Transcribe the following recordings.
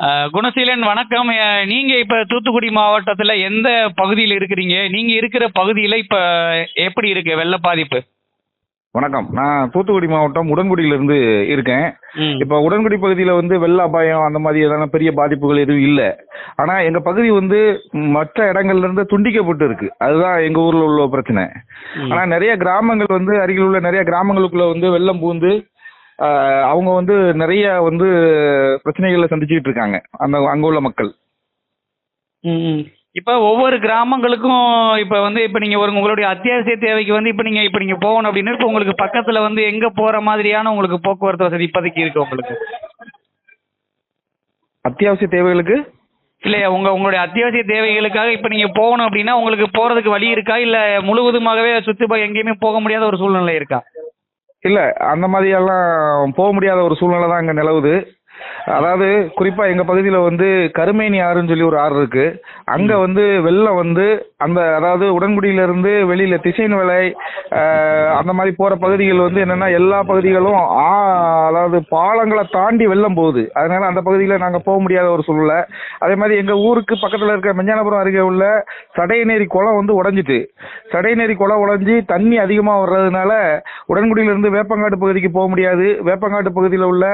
குணசீலன் வணக்கம். நீங்க இப்ப தூத்துக்குடி மாவட்டத்துல எந்த பகுதியில் இருக்கிறீங்க? நீங்க இருக்கிற பகுதியில இப்ப எப்படி இருக்கு வெள்ள பாதிப்பு? வணக்கம். நான் தூத்துக்குடி மாவட்டம் உடன்குடியிலிருந்து இருக்கேன். இப்போ உடன்குடி பகுதியில் வந்து வெள்ள அபாயம் அந்த மாதிரி எதனா பெரிய பாதிப்புகள் எதுவும் இல்லை. ஆனால் எங்கள் பகுதி வந்து மற்ற இடங்கள்ல இருந்து துண்டிக்கப்பட்டு இருக்கு. அதுதான் எங்கள் ஊரில் உள்ள பிரச்சனை. ம். ஆனால் நிறைய கிராமங்கள் வந்து அருகில் உள்ள நிறைய கிராமங்களுக்குள்ள வந்து வெள்ளம் பூந்து அவங்க வந்து நிறைய வந்து பிரச்சனைகளை சந்திச்சுக்கிட்டு இருக்காங்க. அந்த அங்கே உள்ள மக்கள். இப்ப ஒவ்வொரு கிராமங்களுக்கும் இப்ப வந்து இப்ப நீங்க ஒரு உங்களுடைய அத்தியாவசிய தேவைக்கு வந்து இப்ப நீங்க இப்ப நீங்க போகணும் அப்படின்னா இப்ப உங்களுக்கு பக்கத்துல வந்து எங்க போற மாதிரியான உங்களுக்கு போக்குவரத்து வசதி இப்போதைக்கு இருக்கு உங்களுக்கு? அத்தியாவசிய தேவைகளுக்கு? இல்லையா உங்க உங்களுடைய அத்தியாவசிய தேவைகளுக்காக இப்ப நீங்க போகணும் அப்படின்னா உங்களுக்கு போறதுக்கு வழி இருக்கா? இல்ல முழுவதுமாகவே சுத்தி எங்கேயுமே போக முடியாத ஒரு சூழ்நிலை இருக்கா? இல்லை அந்த மாதிரியெல்லாம் போக முடியாத ஒரு சூழ்நிலை தான் அங்கே நிலவுது. அதாவது குறிப்பாக எங்கள் பகுதியில் வந்து கருமேனி ஆறுன்னு சொல்லி ஒரு ஆறு இருக்கு. அங்கே வந்து வெள்ளம் வந்து அந்த அதாவது உடன்குடியிலேருந்து வெளியில் திசைன் விலை அந்த மாதிரி போகிற பகுதிகள் வந்து என்னென்னா எல்லா பகுதிகளும் ஆ அதாவது பாலங்களை தாண்டி வெள்ளம் போகுது. அதனால அந்த பகுதியில் நாங்கள் போக முடியாத ஒரு சூழ்நிலை. அதே மாதிரி எங்கள் ஊருக்கு பக்கத்தில் இருக்க மெஞ்ஞானபுரம் அருகே உள்ள சடையநேரி குளம் வந்து உடஞ்சிட்டு சடையநேரி குளம் உடஞ்சி தண்ணி அதிகமாக வர்றதுனால உடன்குடியிலிருந்து வேப்பங்காடு பகுதிக்கு போக முடியாது. வேப்பங்காடு பகுதியில் உள்ள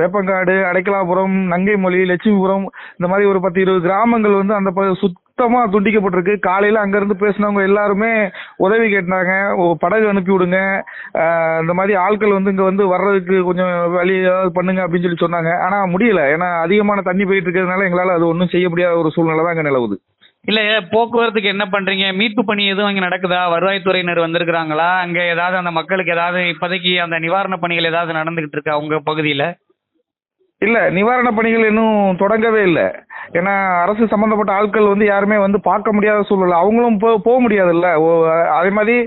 வேப்பங்காடு அடைக்கலாபுரம் நங்கைமொழி லட்சுமிபுரம் இந்த மாதிரி ஒரு பத்து இருபது கிராமங்கள் வந்து அந்த சுத் சுத்தமா துண்டிக்கப்பட்டிருக்கு. காலையில அங்கிருந்து பேசினவங்க எல்லாருமே உதவி கேட்டாங்க. படகு அனுப்பி விடுங்க. இந்த மாதிரி ஆட்கள் வந்து இங்க வந்து வர்றதுக்கு கொஞ்சம் வழி ஏதாவது பண்ணுங்க அப்படின்னு சொல்லி சொன்னாங்க. ஆனா முடியல. ஏன்னா அதிகமான தண்ணி போயிட்டு இருக்கிறதுனால எங்களால அது ஒன்றும் செய்ய முடியாத ஒரு சூழ்நிலை தான் அங்க நிலவுது. இல்ல போக்குவரத்துக்கு என்ன பண்றீங்க? மீட்பு பணி எதுவும் அங்க நடக்குதா? வருவாய்த்துறையினர் வந்திருக்கிறாங்களா? அங்க ஏதாவது அந்த மக்களுக்கு ஏதாவது இப்போதைக்கு அந்த நிவாரண பணிகள் ஏதாவது நடந்துகிட்டு இருக்கா உங்க பகுதியில? இல்ல நிவாரண பணிகள் இன்னும் தொடங்கவே இல்லை. ஏன்னா அரசு சம்பந்தப்பட்ட ஆட்கள் வந்து யாருமே வந்து பார்க்க முடியாத சூழ்நிலை. அவங்களும் போ போக முடியாதுல்ல. ஓ, அதே மாதிரி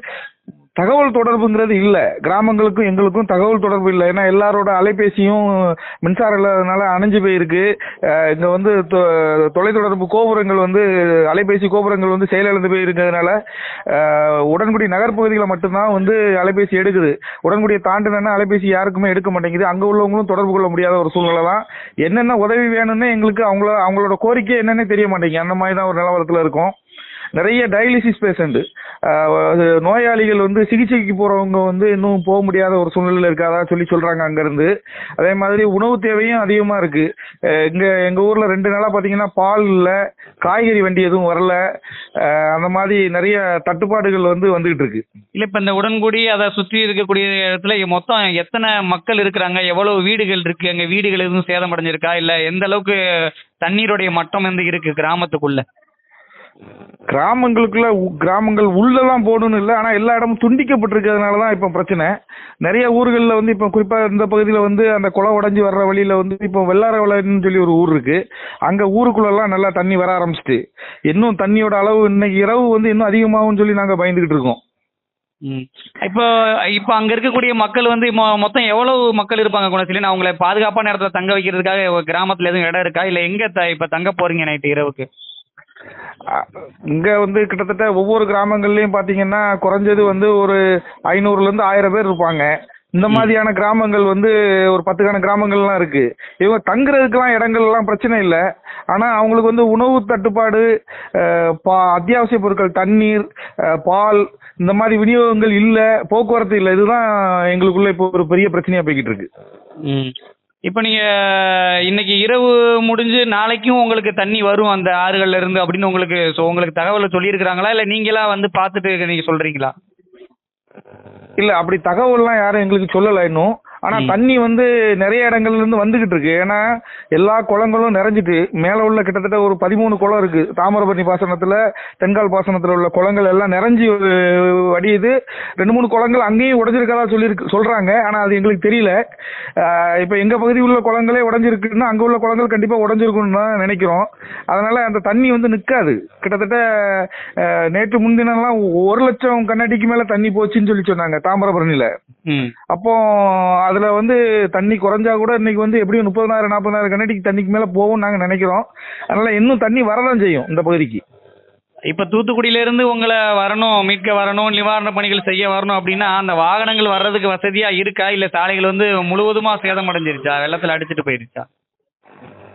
தகவல் தொடர்புங்கிறது இல்லை. கிராமங்களுக்கும் எங்களுக்கும் தகவல் தொடர்பு இல்லை. ஏன்னா எல்லாரோட அலைபேசியும் மின்சாரம் இல்லாததுனால அணைஞ்சு போயிருக்கு. இங்கே வந்து தொ- தொலைத்தொடர்பு கோபுரங்கள் வந்து அலைபேசி கோபுரங்கள் வந்து செயலிழந்து போயிருக்கிறதுனால உடன்குடி நகர்ப்பகுதிகளை மட்டும்தான் வந்து அலைபேசி எடுக்குது. உடன்குடியை தாண்டினா அலைபேசி யாருக்குமே எடுக்க மாட்டேங்குது. அங்கே உள்ளவங்களும் தொடர்பு கொள்ள முடியாத ஒரு சூழ்நிலை தான். என்னென்ன உதவி வேணும்னு எங்களுக்கு அவங்கள அவங்களோட கோரிக்கை என்னன்னே தெரிய மாட்டேங்குது. அந்த மாதிரி தான் ஒரு நிலவரத்தில் இருக்கும். நிறைய டயாலிசிஸ் பேஷண்ட் நோயாளிகள் வந்து சிகிச்சைக்கு போறவங்க வந்து இன்னும் போக முடியாத ஒரு சூழ்நிலையில் இருக்காதா சொல்லி சொல்றாங்க அங்கிருந்து. அதே மாதிரி உணவு தேவையும் அதிகமா இருக்கு. இங்க எங்க ஊர்ல ரெண்டு நாளா பாத்தீங்கன்னா பால் இல்லை காய்கறி வண்டி எதுவும் வரல. அந்த மாதிரி நிறைய தட்டுப்பாடுகள் வந்து வந்துகிட்டு இருக்கு. இல்ல இப்ப இந்த உடன்குடி அதை சுற்றி இருக்கக்கூடிய இடத்துல மொத்தம் எத்தனை மக்கள் இருக்கிறாங்க? எவ்வளவு வீடுகள் இருக்கு? அங்க வீடுகள் எதுவும் சேதம் அடைஞ்சிருக்கா இல்ல எந்த அளவுக்கு தண்ணீருடைய மட்டம் வந்து இருக்கு கிராமத்துக்குள்ள? கிராமங்களுக்குள்ள கிராமங்கள் உள்ளெல்லாம் போகணும்னு இல்லை ஆனால் எல்லா இடமும் துண்டிக்கப்பட்டிருக்கிறதுனால தான் இப்போ பிரச்சனை. நிறைய ஊர்களில் வந்து இப்போ குறிப்பாக இந்த பகுதியில் வந்து அந்த குளம் உடஞ்சி வர்ற வழியில் வந்து இப்போ வெள்ளார வளைன்னு சொல்லி ஒரு ஊர் இருக்கு. அங்கே ஊருக்குள்ளெல்லாம் நல்லா தண்ணி வர ஆரம்பிச்சிட்டு. இன்னும் தண்ணியோட அளவு இன்னைக்கு இரவு வந்து இன்னும் அதிகமாகும் சொல்லி நாங்கள் பயந்துகிட்டு இருக்கோம். இப்போ இப்போ அங்க இருக்கக்கூடிய மக்கள் வந்து மொத்தம் எவ்வளவு மக்கள் இருப்பாங்க குணசீலன் அவங்களை பாதுகாப்பான இடத்துல தங்க வைக்கிறதுக்காக கிராமத்துல எதுவும் இடம் இருக்கா? இல்ல எங்க த- இப்ப தங்க போறீங்க நைட்டு இரவுக்கு? இங்க வந்து கிட்டத்தட்ட ஒவ்வொரு கிராமங்கள்லயும் பாத்தீங்கன்னா குறைஞ்சது வந்து ஒரு ஐநூறுல இருந்து ஆயிரம் பேர் இருப்பாங்க. இந்த மாதிரியான கிராமங்கள் வந்து ஒரு பத்துக்கான கிராமங்கள்லாம் இருக்கு. இவங்க தங்குறதுக்கெல்லாம் இடங்கள் எல்லாம் பிரச்சனை இல்லை. ஆனா அவங்களுக்கு வந்து உணவு தட்டுப்பாடு அத்தியாவசிய பொருட்கள் தண்ணீர் பால் இந்த மாதிரி விநியோகங்கள் இல்லை போக்குவரத்து இல்லை. இதுதான் எங்களுக்குள்ள இப்போ ஒரு பெரிய பிரச்சனையா போய்கிட்டு இருக்கு. இப்போ நீங்க இன்னைக்கு இரவு முடிஞ்சு நாளைக்கும் உங்களுக்கு தண்ணி வரும் அந்த ஆறுகள்ல இருந்து அப்படின்னு உங்களுக்கு ஸோ உங்களுக்கு தகவலை சொல்லியிருக்கிறாங்களா? இல்ல நீங்களா வந்து பார்த்துட்டு நீங்க சொல்றீங்களா? இல்ல அப்படி தகவல்லாம் யாரும் எங்களுக்கு சொல்லல இன்னும். ஆனா. தண்ணி வந்து நிறைய இடங்கள்ல இருந்து வந்துகிட்டு இருக்கு. ஏன்னா எல்லா குளங்களும் நிறைஞ்சிட்டு மேல உள்ள கிட்டத்தட்ட ஒரு பதிமூணு குளம் இருக்கு. தாமிரபரணி பாசனத்துல தென்கால் பாசனத்துல உள்ள குளங்கள் எல்லாம் நிறைஞ்சி வடியுது. ரெண்டு மூணு குளங்கள் அங்கேயும் உடஞ்சிருக்கதா சொல்லி சொல்றாங்க. ஆனா அது எங்களுக்கு தெரியல. இப்ப எங்க பகுதி உள்ள குளங்களே உடஞ்சிருக்குன்னா அங்க உள்ள குளங்கள் கண்டிப்பா உடஞ்சிருக்குன்னு தான் நினைக்கிறோம். அதனால அந்த தண்ணி வந்து நிக்காது. கிட்டத்தட்ட நேற்று முன்தினம்லாம் ஒரு லட்சம் கண்ணாடிக்கு மேல தண்ணி போச்சுன்னு சொல்லி சொன்னாங்க தாமிரபரணியில. அப்போ அதுல வந்து தண்ணி குறைஞ்சா கூட இன்னைக்கு வந்து எப்படியும் முப்பதாயிரம் நாற்பதாயிரம் கண்ணாடிக்கு தண்ணிக்கு மேல போகும் நாங்க நினைக்கிறோம். அதனால இன்னும் தண்ணி வரதான் செய்யும் இந்த பகுதிக்கு. இப்போ தூத்துக்குடியில இருந்து உங்களை வரணும் மீட்க வரணும் நிவாரண பணிகள் செய்ய வரணும் அப்படின்னா அந்த வாகனங்கள் வர்றதுக்கு வசதியா இருக்கா? இல்ல சாலைகள் வந்து முழுவதுமா சேதமடைஞ்சிருச்சா? வெள்ளத்துல அடிச்சிட்டு போயிருச்சா?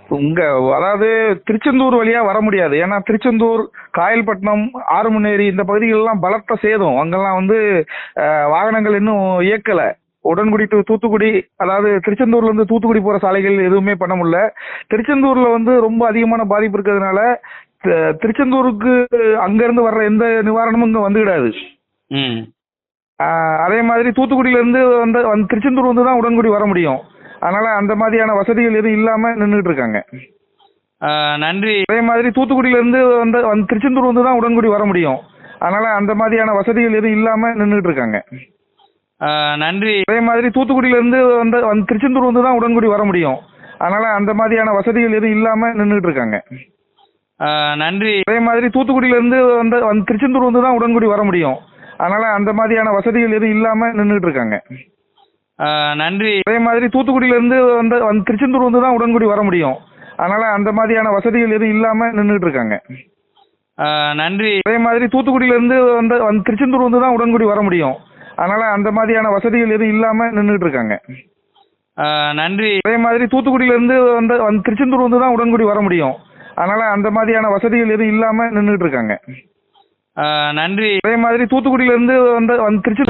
உங்க அதாவது திருச்செந்தூர் வழியா வர முடியாது. ஏன்னா திருச்செந்தூர் காயல்பட்டினம் ஆறுமுன்னேரி இந்த பகுதிகளெல்லாம் பலத்த சேதம். அங்கெல்லாம் வந்து வாகனங்கள் இன்னும் இயக்கல. உடன்குடி டு தூத்துக்குடி அதாவது திருச்செந்தூர்ல இருந்து தூத்துக்குடி போற சாலைகள் எதுவுமே பண்ண முடியல. திருச்செந்தூர்ல வந்து ரொம்ப அதிகமான பாதிப்பு இருக்கிறதுனால திருச்செந்தூருக்கு அங்க இருந்து வர்ற எந்த நிவாரணமும் இங்க வந்துவிடாது அதே மாதிரி தூத்துக்குடியில இருந்து வந்து வந்து திருச்செந்தூர் வந்து தான் உடன்குடி வர முடியும். அதனால அந்த மாதிரியான வசதிகள் எதுவும் இல்லாம நின்றுட்டு இருக்காங்க நன்றி. அதே மாதிரி தூத்துக்குடியில இருந்து வந்து திருச்செந்தூர் வந்து தான் உடன்குடி வர முடியும். அதனால அந்த மாதிரியான வசதிகள் எதுவும் இல்லாம நின்றுட்டு இருக்காங்க நன்றி. அதே மாதிரி தூத்துக்குடியில இருந்து வந்து திருச்செந்தூர் வந்து தான் உடன்குடி வர முடியும். அதனால அந்த மாதிரியான வசதிகள் எதுவும் இல்லாம நின்றுட்டு இருக்காங்க நன்றி. அதே மாதிரி தூத்துக்குடியில இருந்து வந்து திருச்செந்தூர் வந்து தான் உடன்குடி வர முடியும். அதனால அந்த மாதிரியான வசதிகள் எதுவும் இல்லாம நின்றுட்டு இருக்காங்க நன்றி. அதே மாதிரி தூத்துக்குடியில இருந்து வந்து வந்து திருச்செந்தூர் வந்து தான் உடன்குடி வர முடியும். அதனால அந்த மாதிரியான வசதிகள் எதுவும் இல்லாம நின்றுட்டு இருக்காங்க நன்றி. அதே மாதிரி தூத்துக்குடியில இருந்து வந்து வந்து திருச்செந்தூர் வந்து தான் உடன்குடி வர முடியும். அதனால அந்த மாதிரியான வசதிகள் எதுவும் இல்லாம நின்றுட்டு இருக்காங்க நன்றி. அதே மாதிரி தூத்துக்குடியில இருந்து வந்து வந்து திருச்செந்தூர் வந்து தான் உடன்குடி வர முடியும். அதனால அந்த மாதிரியான வசதிகள் எதுவும் இல்லாம நின்றுட்டு இருக்காங்க நன்றி. அதே மாதிரி தூத்துக்குடியிலேருந்து வந்து வந்து திருச்சி